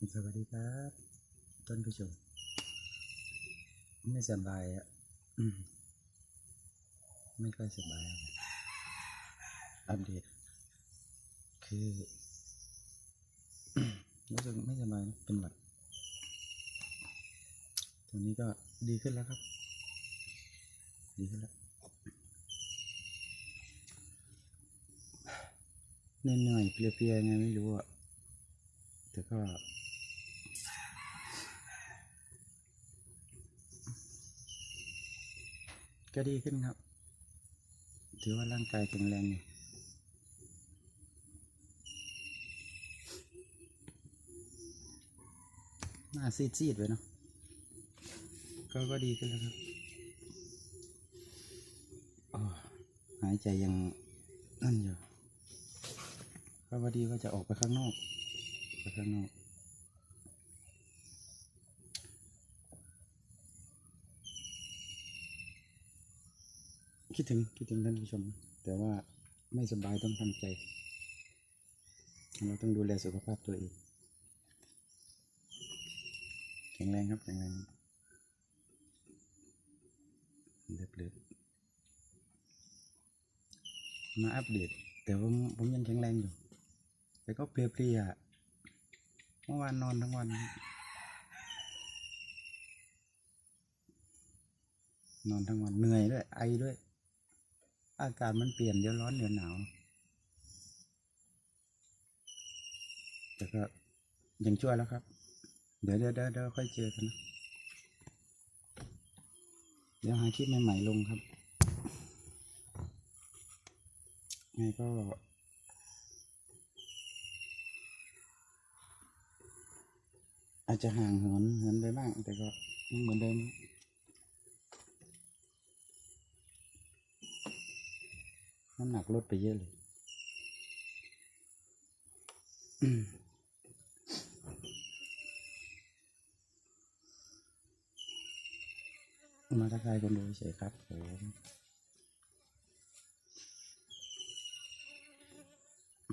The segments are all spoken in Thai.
สวัสดีครับท่านผู้ชม ไม่สบายอะไม่ค่อยสบาย อัปเดต คือรู้สึกไม่สบายเป็นหวัดตอนนี้ก็ดีขึ้นแล้วครับ ดีขึ้นแล้วเหนื่อยๆเพลียๆไงไม่รู้อะแต่ก็ ก็ดีขึ้นครับ ถือว่าร่างกายแข็งแรงอยู่หน้าซีดๆไว้เนาะก็ก็ดีขึ้นแล้วครับอ้อหายใจยังนั่นอยู่ก็พอดีว่าจะออกไปข้างนอก ไปข้างนอก คิดถึงคิดถึงท่านผู้ชม แต่ว่าไม่สบายต้องทำใจ เราต้องดูแลสุขภาพตัวเองแข็งแรงครับแข็งแรงเรียบเรียบมาอัปเดต แต่ผมผมยังแข็งแรงอยู่ แต่ก็เพลียๆอะเมื่อวานนอนทั้งวันนอนทั้งวันเหนื่อยด้วยไอด้วย อากาศมันเปลี่ยนเดี๋ยวร้อนเดี๋ยวหนาวแต่ก็ยังช่วยแล้วครับ เดี๋ยวเดี๋ยวเดี๋ยวค่อยเจอกันนะ เดี๋ยวหาคลิปใหม่ๆลงครับไงก็อาจจะห่างเหินเหินไปบ้าง แต่ก็ยังเหมือนเดิม น้ำหนักลดไปเยอะเลยมมาทักทายคนดูเฉยครับผม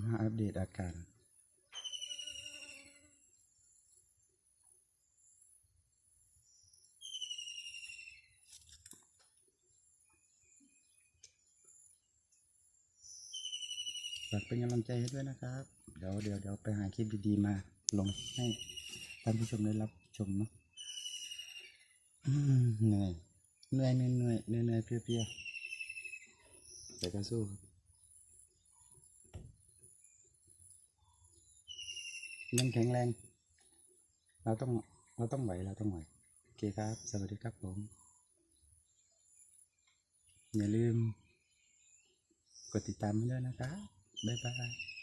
มาอัปเดตอาการากเป็นกำลังใจให้ด้วยนะครับ เดี๋ยวเดี๋ยวเดี๋ยวไปหาคลิปดีๆมาลงให้ท่านผู้ชมได้รับชมเนาะอืมเหนื่อยเหนื่อยเหนื่อยเหนื่อยเหนื่อยเหนื่อยเพลียๆแต่ก็สู้ครับยังแข็งแรง เราต้อง เราต้องไหว เราต้องไหว โอเคครับ สวัสดีครับผม อย่าลืม กดติดตามให้ด้วยนะครับ บ๊ายบาย